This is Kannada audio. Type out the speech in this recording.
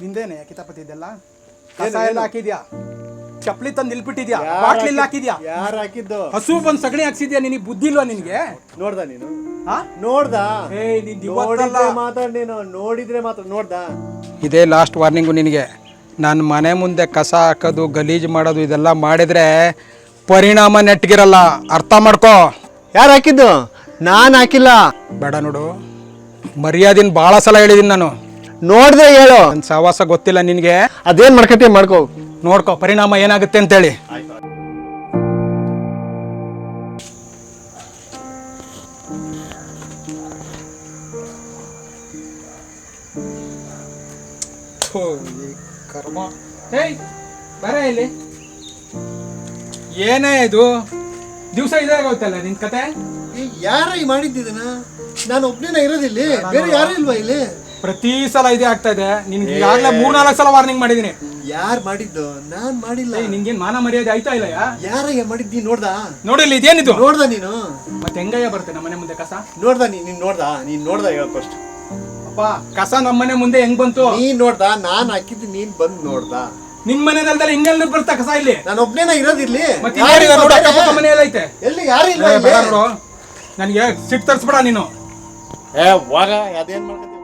ನಿಂದೇನೆ ಕಿತಾಪತಿ ಇದೆಲ್ಲ ಕಸ ಎಲ್ಲ ಹಾಕಿದ್ಯಾ? ಚಪ್ಪಲಿ ತಂದು ನಿಲ್ಬಿಟ್ಟಿದ್ಯಾ? ಬಾಟ್ಲಿಲ್ಲ ಹಾಕಿದ್ಯಾ? ಯಾರು ಹಾಕಿದ್ದು? ಹಸು ಬಂದ್ ಸಗಣಿ ಹಾಕ್ಸಿದ್ಯಾ ನಿನಗೆ? ಬುದ್ಧಿ ಇಲ್ವಾ ನಿನ್ಗೆ? ನೋಡ್ದ ನೀನು? ಹಾ ನೋಡ್ದ? ಏಯ್ ನಿನ್ ಇವತ್ತಲ್ಲ. ನೋಡಿದ್ರೆ ನೀನು ನೋಡಿದ್ರೆ ಮಾತ್ರ ನೋಡ್ದ? ಇದೇ ಲಾಸ್ಟ್ ವಾರ್ನಿಂಗು ನಿನಗೆ. ನಾನು ಮನೆ ಮುಂದೆ ಕಸ ಹಾಕೋದು ಗಲೀಜು ಮಾಡೋದು ಇದೆಲ್ಲ ಮಾಡಿದ್ರೆ ಪರಿಣಾಮ ನೆಟ್ಗಿರಲ್ಲ. ಅರ್ಥ ಮಾಡ್ಕೋ. ಯಾರು ಹಾಕಿದ್ದು? ನಾನ್ ಹಾಕಿಲ್ಲ. ಬೇಡ ನೋಡು. ಮರ್ಯಾದಿನ ಭಾಳ ಸಲ ಹೇಳಿದ್ದೀನಿ ನಾನು. ನೋಡ್ದೆ ಹೇಳು. ನನ್ನ ಸಹವಾಸ ಗೊತ್ತಿಲ್ಲ ನಿನಗೆ? ಅದೇನ್ ಮಾಡ್ಕತಿ ಮಾಡ್ಕೋ. ನೋಡ್ಕೋ ಪರಿಣಾಮ ಏನಾಗುತ್ತೆ ಅಂತೇಳಿ. ಥು, ಈ ಕರ್ಮ. ಏಯ್ ಬರ ಇಲ್ಲಿ. ಏನೇ ಇದು? ದಿವಸ ಇದಾಗುತ್ತಲ್ಲ ನಿನ್ ಕತೆ? ಯಾರ ಮಾಡಿದ್ದಿದನ ನಾನು ಒಬ್ಬನೇ ಇರೋದಿಲ್ಲಿ ಬೇರೆ ಯಾರು ಇಲ್ವಾ ಇಲ್ಲಿ? ಪ್ರತಿ ಸಲ ಇದೇ ಆಗ್ತಾ ಇದೆ. ನಿನ್ಗೆ ಈಗಾಗಲೇ ಮೂರ್ನಾಲ್ಕು ಸಲ ವಾರ್ನಿಂಗ್ ಮಾಡಿದೀನಿ ಯಾರು ಮಾಡಿದ್ದು? ನಾನ್ ಮಾಡಿಲ್ಲ. ನಿಂಗೇನ್ ನಿನ್ಗೇನ್ ಮಾನ ಮರ್ಯಾದೆ ಆಯ್ತಾ ಇಲ್ಲ ಯಾ? ಯಾರಯ್ಯ ಮಾಡಿದ್ದಿ? ನೋಡ್ದ? ನೋಡಿಲ್ಲ ಇದೇನಿದು? ನೋಡ್ದ ನೀನು? ಮತ್ತೆ ಹೆಂಗಯ್ಯ ಬರುತ್ತೆ ನಮ್ಮ ಮನೆ ಮುಂದೆ ಕಸ? ನೋಡ್ದ ನೀನ್? ನೀನ್ ನೋಡ್ದ? ನೀನ್ ನೋಡ್ದ ಹೇಳ ಫಸ್ಟ್ ಅಪ್ಪ ಕಸ ನಮ್ಮನೆ ಮುಂದೆ ಹೆಂಗ್ ಬಂತು? ನೀನ್ ನೋಡ್ದ? ನಾನ್ ಹಾಕಿದ್ದು ನೀನ್ ಬಂದ್ ನೋಡ್ದ? ನಿಮ್ ಮನೆದಲ್ದಲ್ಲ ಹಿಂಗೆಲ್ಲ ಬರ್ತಾ ಕಸ ಇಲ್ಲಿ? ನಾನು ಒಬ್ನೇನ ಇರೋದಿರ್ಲಿ ಮತ್ತೆ ಮನೆ ಐತೆ. ಎಲ್ಲಿ? ಯಾರು ಇಲ್ಲ? ನನಗೆ ಸಿಟ್ಟು ತರಿಸ್ಬೇಡ ನೀನು. ಏ ಹೋಗ ಅದೇನ್ ಮಾಡ್ಕತಿ